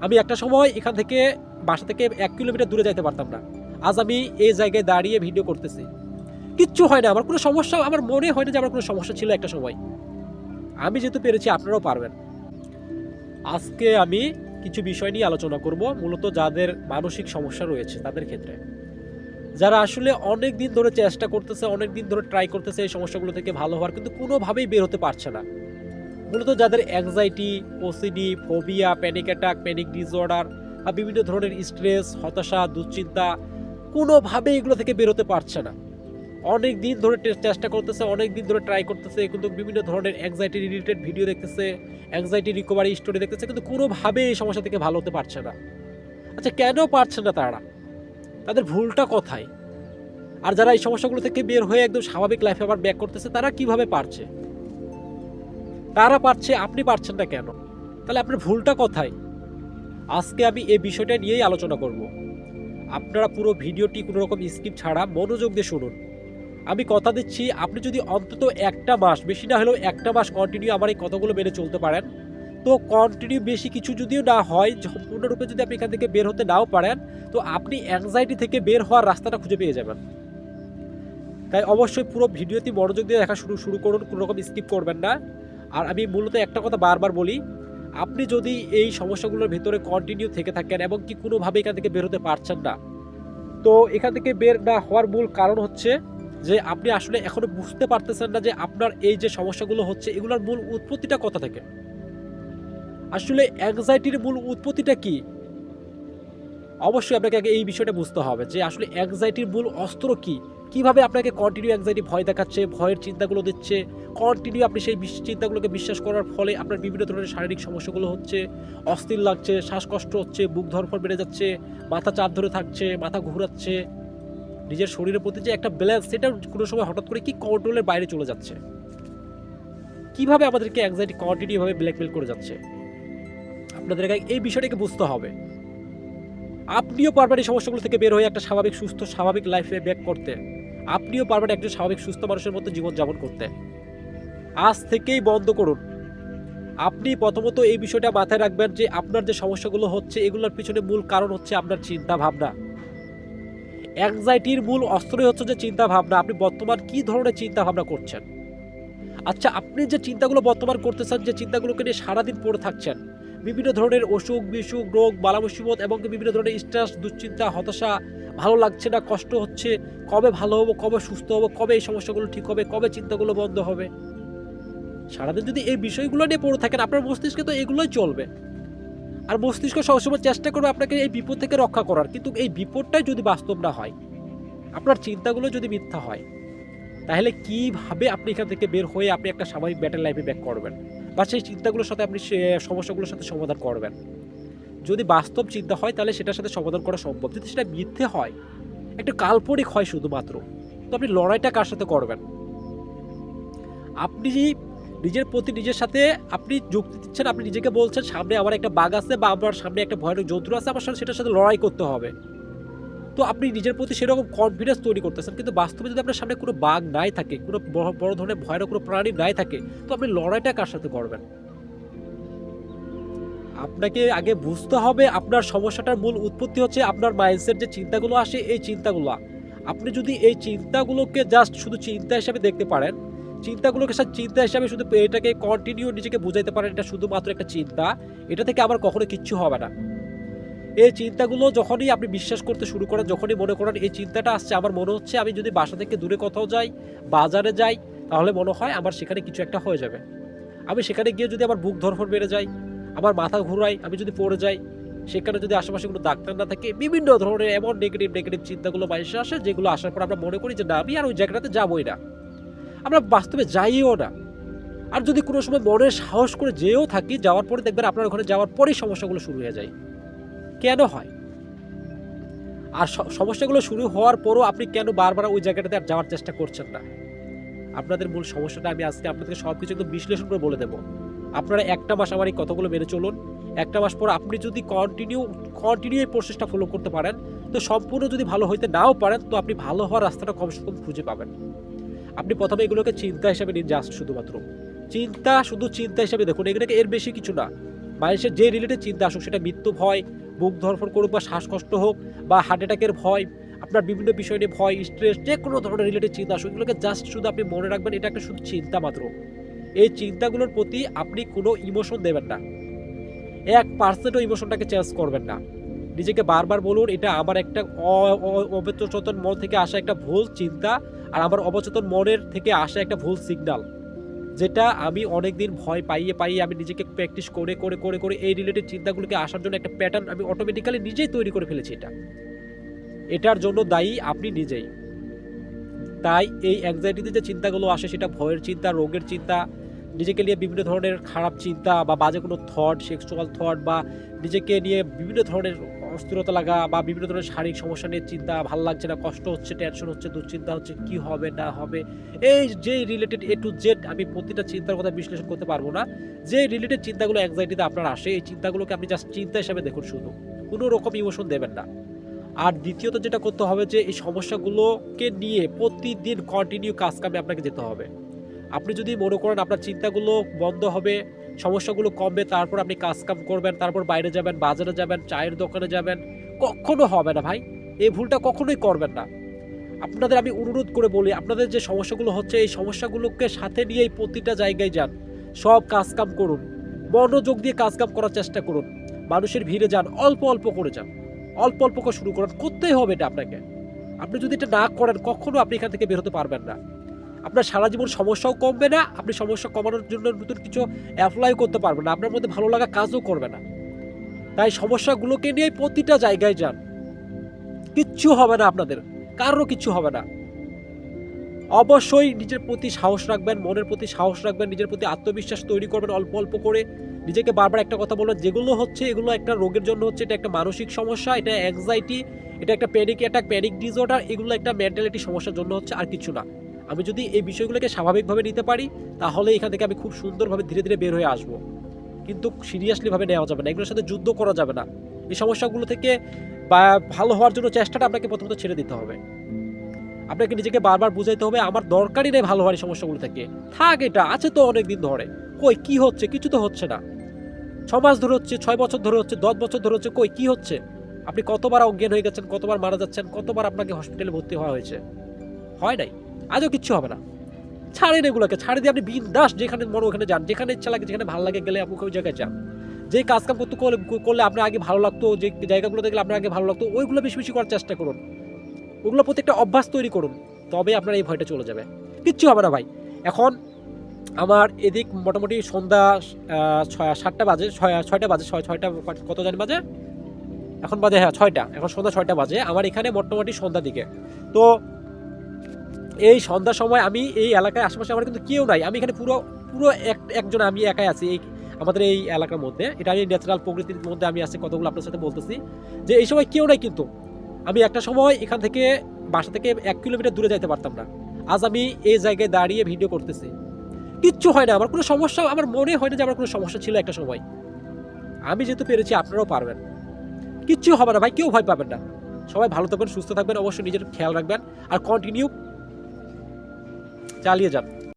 আমি একটা সময় এখান থেকে বাসা থেকে এক কিলোমিটার দূরে যাইতে পারতাম না। আজ আমি এই জায়গায় দাঁড়িয়ে ভিডিও করতেছি। কিচ্ছু হয় না, আমার কোনো সমস্যা, আমার মনে হয় না যে আমার কোনো সমস্যা ছিল একটা সময়। আমি যেহেতু পেরেছি, আপনারাও পারবেন। আজকে আমি কিছু বিষয় নিয়ে আলোচনা করব, মূলত যাদের মানসিক সমস্যা রয়েছে তাদের ক্ষেত্রে। যারা আসলে অনেক দিন ধরে চেষ্টা করতেছে, অনেক দিন ধরে ট্রাই করতেছে এই সমস্যাগুলো থেকে ভালো হওয়ার, কিন্তু কোনোভাবেই বের হতে পারছে না। মূলত যাদের anxiety OCD phobia panic attack panic disorder বা বিভিন্ন ধরনের স্ট্রেস হতাশা, দুশ্চিন্তা কোনোভাবে এগুলো থেকে বেরোতে পারছে না। অনেক দিন ধরে চেষ্টা করতেছে, অনেক দিন ধরে ট্রাই করতেছে, কিন্তু বিভিন্ন ধরনের অ্যাংজাইটি রিলেটেড ভিডিও দেখতেছে অ্যাংজাইটি রিকভারি স্টোরি দেখতেছে, কিন্তু কোনোভাবে এই সমস্যা থেকে ভালো হতে পারছে না। আচ্ছা কেন পারছে না তারা? তাদের ভুলটা কোথায়? আর যারা এই সমস্যাগুলো থেকে বের হয়ে একদম স্বাভাবিক লাইফে আবার ব্যাক করতেছে, তারা কীভাবে পারছে? তারা পারছে, আপনি পারছেন না কেন? তাহলে আপনার ভুলটা কোথায়? আজকে আমি এই বিষয়টা নিয়েই আলোচনা করব। আপনারা পুরো ভিডিওটি কোনো রকম স্কিপ ছাড়া মনোযোগ দিয়ে শুনুন। আমি কথা দিচ্ছি, আপনি যদি অন্তত একটা মাস, বেশি না হলেও একটা মাস কন্টিনিউ আমার এই কথাগুলো মেনে চলতে পারেন, তো কন্টিনিউ বেশি কিছু যদিও না হয়, সম্পূর্ণরূপে যদি আপনি এখান থেকে বের হতে নাও পারেন, তো আপনি অ্যাংজাইটি থেকে বের হওয়ার রাস্তাটা খুঁজে পেয়ে যাবেন। তাই অবশ্যই পুরো ভিডিওটি মনোযোগ দিয়ে দেখা শুরু শুরু করুন, কোনো রকম স্কিপ করবেন না। আর আমি মূলত একটা কথা বারবার বলি, আপনি যদি এই সমস্যাগুলোর ভেতরে কন্টিনিউ থেকে থাকেন এবং কি কোনোভাবে এখান থেকে বের হতে পারছেন না, তো এখান থেকে বের না হওয়ার মূল কারণ হচ্ছে যে আপনি আসলে এখনও বুঝতে পারতেছেন না যে আপনার এই যে সমস্যাগুলো হচ্ছে, এগুলোর মূল উৎপত্তিটা কোথা থেকে? আসলে অ্যাংজাইটির মূল উৎপত্তিটা কি? অবশ্যই আপনাকে আগে এই বিষয়টা বুঝতে হবে যে আসলে অ্যাংজাইটির মূল অস্ত্র কি? কীভাবে আপনাকে কন্টিনিউ অ্যাংজাইটি ভয় দেখাচ্ছে, ভয়ের চিন্তাগুলো দিচ্ছে কন্টিনিউ আপনি সেই চিন্তাগুলোকে বিশ্বাস করার ফলে আপনার বিভিন্ন ধরনের শারীরিক সমস্যাগুলো হচ্ছে, অস্থির লাগছে, শ্বাসকষ্ট হচ্ছে, বুক ধরফর বেড়ে যাচ্ছে, মাথা চাপ ধরে থাকছে, মাথা ঘুরাচ্ছে, নিজের শরীরের প্রতি যে একটা ব্যালেন্স সেটা কোনো সময় হঠাৎ করে কি কন্ট্রোলের বাইরে চলে যাচ্ছে? কীভাবে আমাদেরকে অ্যাংজাইটি কন্টিনিউভাবে ব্ল্যাকমেল করে যাচ্ছে? আপনাদের আগে এই বিষয়টাকে বুঝতে হবে। আপনিও পারবেন এই সমস্যাগুলো থেকে বের হয়ে একটা স্বাভাবিক সুস্থ, স্বাভাবিক লাইফে ব্যাক করতে। আপনিও পারবেন একজন স্বাভাবিক সুস্থ মানুষের মতো জীবনযাপন করতে। আজ থেকেই বন্ধ করুন। আপনি প্রথমত এই বিষয়টা মাথায় রাখবেন যে আপনার যে সমস্যাগুলো হচ্ছে, এগুলোর পিছনে মূল কারণ হচ্ছে আপনার চিন্তা ভাবনা অ্যাংজাইটির মূল অস্ত্রই হচ্ছে যে চিন্তা ভাবনা আপনি বর্তমান কি ধরনের চিন্তা ভাবনা করছেন? আচ্ছা আপনি যে চিন্তাগুলো বর্তমান করতেছেন, যে চিন্তাগুলোকে নিয়ে সারাদিন পড়ে থাকছেন, বিভিন্ন ধরনের অসুখ বিসুখ রোগ বালা মুসিবত এবং বিভিন্ন ধরনের স্ট্রেস দুশ্চিন্তা, হতাশা ভালো লাগছে না, কষ্ট হচ্ছে, কবে ভালো হব, কবে সুস্থ হব, কবে এই সমস্যাগুলো ঠিক হবে, কবে চিন্তাগুলো বন্ধ হবে? সারাদিন যদি এই বিষয়গুলো নিয়ে পড়ে থাকেন, আপনার মস্তিষ্কে তো এগুলোই চলবে। আর মস্তিষ্ক সবসময় চেষ্টা করবে আপনাকে এই বিপদ থেকে রক্ষা করার, কিন্তু এই বিপদটাই যদি বাস্তব না হয়, আপনার চিন্তাগুলো যদি মিথ্যা হয়, তাহলে কীভাবে আপনি এখান থেকে বের হয়ে আপনি একটা স্বাভাবিক ব্যাটার লাইফে ব্যাক করবেন? বা সেই চিন্তাগুলোর সাথে আপনি সমস্যাগুলোর সাথে সমাধান করবেন? যদি বাস্তব চিন্তা হয়, তাহলে সেটার সাথে সমাধান করা সম্ভব। যদি সেটা মিথ্যে হয়, একটা কাল্পনিক হয় শুধুমাত্র, তো আপনি লড়াইটা কার সাথে করবেন? আপনি নিজের প্রতি নিজের সাথে আপনি যুক্তি দিচ্ছেন, আপনি নিজেকে বলছেন, সামনে আমার একটা বাঘ আছে বা আমার সামনে একটা ভয়ানক জন্তু আছে, আমার সাথে সেটার সাথে লড়াই করতে হবে। তো আপনি নিজের প্রতি সেরকম কনফিডেন্স তৈরি করতেছেন, কিন্তু বাস্তবে যদি আপনার সামনে কোনো বাঘ নাই থাকে, কোনো বড় বড় ধরনের ভয়ানক কোনো প্রাণী নাই থাকে, তো আপনি লড়াইটা কার সাথে করবেন? আপনাকে আগে বুঝতে হবে আপনার সমস্যাটার মূল উৎপত্তি হচ্ছে আপনার মাইন্ডসেট যে চিন্তাগুলো আসে এই চিন্তাগুলো। আপনি যদি এই চিন্তাগুলোকে জাস্ট শুধু চিন্তা হিসাবে দেখতে পারেন, চিন্তাগুলোকে সাথে চিন্তা হিসাবে শুধু এটাকে কন্টিনিউ নিজেকে বুঝাইতে পারেন, এটা শুধুমাত্র একটা চিন্তা, এটা থেকে আবার কখনো কিচ্ছু হবে না। এই চিন্তাগুলো যখনই আপনি বিশ্বাস করতে শুরু করেন, যখনই মনে করেন এই চিন্তাটা আসছে, আমার মনে হচ্ছে আমি যদি বাসা থেকে দূরে কোথাও যাই, বাজারে যাই, তাহলে মনে হয় আমার সেখানে কিছু একটা হয়ে যাবে। আমি সেখানে গিয়ে যদি আমার বুক ধরফর বেড়ে যায় আমার মাথা ঘুরাই, আমি যদি পড়ে যাই, সেখানে যদি আশেপাশে কোনো ডাক্তার না থাকে, বিভিন্ন ধরনের এমন নেগেটিভ নেগেটিভ চিন্তাগুলো মানুষে আসে, যেগুলো আসার পর আমরা মনে করি যে না, আমি আর ওই জায়গাটাতে যাবোই না। আমরা বাস্তবে যাইও না। আর যদি কোনো সময় মনের সাহস করে যেও থাকি, যাওয়ার পরে দেখবেন আপনার ওখানে যাওয়ার পরেই সমস্যাগুলো শুরু হয়ে যায়। কেন হয়? আর সমস্যাগুলো শুরু হওয়ার পরও আপনি কেন বারবার ওই জায়গাটাতে আর যাওয়ার চেষ্টা করছেন না? আপনাদের মূল সমস্যাটা আমি আজকে আপনাদেরকে সব কিছু একদম বিশ্লেষণ করে বলে দেবো। আপনারা একটা মাস আমার এই কথাগুলো মেনে চলুন। একটা মাস পর আপনি যদি কন্টিনিউ কন্টিনিউ এই প্রসেসটা ফলো করতে পারেন, তো সম্পূর্ণ যদি ভালো হইতে নাও পারেন, তো আপনি ভালো হওয়ার রাস্তাটা কমসে কম খুঁজে পাবেন। আপনি প্রথমে এগুলোকে চিন্তা হিসাবে নিন জাস্ট শুধুমাত্র। চিন্তা শুধু চিন্তা হিসাবে দেখুন, এগুলোকে এর বেশি কিছু না। মানুষের যে রিলেটেড চিন্তা আসুক, সেটা মৃত্যু ভয় বুক ধরফর করুক বা শ্বাসকষ্ট হোক বা হার্ট অ্যাটাকের ভয়, আপনার বিভিন্ন বিষয় নিয়ে ভয় স্ট্রেস যে কোনো ধরনের রিলেটেড চিন্তা আসুক, এগুলোকে জাস্ট শুধু আপনি মনে রাখবেন, এটা একটা শুধু চিন্তা মাত্র। এই চিন্তাগুলোর প্রতি আপনি কোনো ইমোশন দেবেন না। এক পার্সেন্টও ইমোশনটাকে চেঞ্জ করবেন না। নিজেকে বারবার বলুন, এটা আমার একটা অবচেতন মন থেকে আসা একটা ভুল চিন্তা আর আমার অবচেতন মনের থেকে আসা একটা ভুল সিগন্যাল যেটা আমি অনেক দিন ভয় পাইয়ে পাইয়ে আমি নিজেকে প্র্যাকটিস করে করে করে করে এই রিলেটেড চিন্তাগুলোকে আসার জন্য একটা প্যাটার্ন আমি অটোমেটিক্যালি নিজেই তৈরি করে ফেলেছি এটা। এটার জন্য দায়ী আপনি নিজেই। তাই এই অ্যাংজাইটিতে যে চিন্তাগুলো আসে, সেটা ভয়ের চিন্তা, রোগের চিন্তা নিজেকে নিয়ে বিভিন্ন ধরনের খারাপ চিন্তা বা বাজে কোনো থট সেক্সুয়াল থট বা নিজেকে নিয়ে বিভিন্ন ধরনের অস্থিরতা লাগা বা বিভিন্ন ধরনের শারীরিক সমস্যা নিয়ে চিন্তা, ভালো লাগছে না, কষ্ট হচ্ছে টেনশন হচ্ছে, দুশ্চিন্তা হচ্ছে, কি হবে, না হবে, এই যে রিলেটেড এ টু জেড আমি প্রতিটা চিন্তার কথা বিশ্লেষণ করতে পারব না। যে রিলেটেড চিন্তাগুলো অ্যাংজাইটিতে আপনার আসে, এই চিন্তাগুলোকে আপনি জাস্ট চিন্তা হিসাবে দেখুন শুধু। কোনো রকম ইমোশন দেবেন না। আর দ্বিতীয়ত যেটা করতে হবে যে, এই সমস্যাগুলোকে নিয়ে প্রতিদিন কন্টিনিউ কাজ কামে আপনাকে যেতে হবে। আপনি যদি মনে করেন আপনার চিন্তাগুলো বন্ধ হবে, সমস্যাগুলো কমবে, তারপর আপনি কাজ কাম করবেন, তারপর বাইরে যাবেন, বাজারে যাবেন, চায়ের দোকানে যাবেন, কখনো হবে না ভাই। এই ভুলটা কখনোই করবেন না। আপনাদের আমি অনুরোধ করে বলি, আপনাদের যে সমস্যাগুলো হচ্ছে, এই সমস্যাগুলোকে সাথে নিয়েই প্রতিটা জায়গায় যান। সব কাজ কাম করুন। মনোযোগ দিয়ে কাজ কাম করার চেষ্টা করুন। মানুষের ভিড়ে যান, অল্প অল্প করে যান। অল্প অল্প করে শুরু করেন। করতেই হবে এটা আপনাকে। আপনি যদি এটা না করেন, কখনো আপনি এখান থেকে বের হতে পারবেন না। আপনার সারা জীবন সমস্যাও কমবে না, আপনি সমস্যা কমানোর জন্য নতুন কিছু অ্যাপ্লাই করতে পারবেন না, আপনার মধ্যে ভালো লাগা কাজও করবে না। তাই সমস্যাগুলোকে নিয়ে প্রতিটা জায়গায় যান। কিচ্ছু হবে না আপনাদের কারোর কিচ্ছু হবে না। অবশ্যই নিজের প্রতি সাহস রাখবেন, মনের প্রতি সাহস রাখবেন, নিজের প্রতি আত্মবিশ্বাস তৈরি করবেন অল্প অল্প করে। নিজেকে বারবার একটা কথা বলবেন, যেগুলো হচ্ছে এগুলো একটা রোগের জন্য হচ্ছে, এটা একটা মানসিক সমস্যা, এটা অ্যাংজাইটি এটা একটা প্যানিক অ্যাটাক প্যানিক ডিসঅর্ডার এগুলো একটা মেন্টালিটি সমস্যার জন্য হচ্ছে আর কিছু না। আমি যদি এই বিষয়গুলোকে স্বাভাবিকভাবে নিতে পারি, তাহলে এখান থেকে আমি খুব সুন্দরভাবে ধীরে ধীরে বের হয়ে আসব। কিন্তু সিরিয়াসলিভাবে নেওয়া যাবে না, এগুলোর সাথে যুদ্ধ করা যাবে না। এই সমস্যাগুলো থেকে বা ভালো হওয়ার জন্য চেষ্টাটা আপনাকে প্রথমত ছেড়ে দিতে হবে। আপনাকে নিজেকে বারবার বুঝাইতে হবে, আমার দরকারই নেই ভালো হওয়ার এই সমস্যাগুলো থেকে। থাক এটা, আছে তো অনেক দিন ধরে। কই, কি হচ্ছে? কিছু তো হচ্ছে না। ছ মাস ধরে হচ্ছে, ছয় বছর ধরে হচ্ছে, দশ বছর ধরে হচ্ছে, কই, কি হচ্ছে? আপনি কতবার অজ্ঞান হয়ে গেছেন, কতবার মারা যাচ্ছেন, কতবার আপনাকে হসপিটালে ভর্তি হওয়া হয়েছে? হয় নাই? আজও কিচ্ছু হবে না। ছাড়েন এগুলোকে, ছাড়ে দিয়ে আপনি বিন্দাস যেখানে মনে ওখানে যান, যেখানে ইচ্ছা লাগে যেখানে ভালো লাগে গেলে আপনি ওই জায়গায় যান। যে কাজ কাম করতে করলে আপনার আগে ভালো লাগতো, যে জায়গাগুলো দেখলে আপনার আগে ভালো লাগতো, ওইগুলো বেশি বেশি করার চেষ্টা করুন। ওগুলো প্রতি একটা অভ্যাস তৈরি করুন, তবে আপনার এই ভয়টা চলে যাবে। কিচ্ছু হবে না ভাই। এখন আমার এদিক মোটামুটি সন্ধ্যা সাতটা বাজে, ছয়, ছয়টা বাজে, ছয়, ছয়টা কত জানি বাজে? এখন বাজে হ্যাঁ ছয়টা, এখন সন্ধ্যা ছয়টা বাজে। আমার এখানে মোটামুটি সন্ধ্যার দিকে। তো এই সন্ধ্যার সময় আমি এই এলাকায় আশেপাশে আমার কিন্তু কেউ নাই। আমি এখানে পুরো পুরো এক, একজন আমি একাই আছি এই, আমাদের এই এলাকার মধ্যে। এটা আমি ন্যাচারাল প্রকৃতির মধ্যে আমি আছি কতগুলো আপনার সাথে বলতেছি যে এই সময় কেউ নাই কিন্তু। আমি একটা সময় এখান থেকে বাসা থেকে এক কিলোমিটার দূরে যাইতে পারতাম না। আজ আমি এই জায়গায় দাঁড়িয়ে ভিডিও করতেছি। কিচ্ছু হয় না, আমার কোনো সমস্যা, আমার মনে হয় না যে আমার কোনো সমস্যা ছিল একটা সময়। আমি যেহেতু পেরেছি, আপনারাও পারবেন। কিচ্ছু হবে না, ভাই, কেউ ভয় পাবেন না। সবাই ভালো থাকবেন, সুস্থ থাকবেন, অবশ্যই নিজের খেয়াল রাখবেন। আর কন্টিনিউ চালিয়ে যান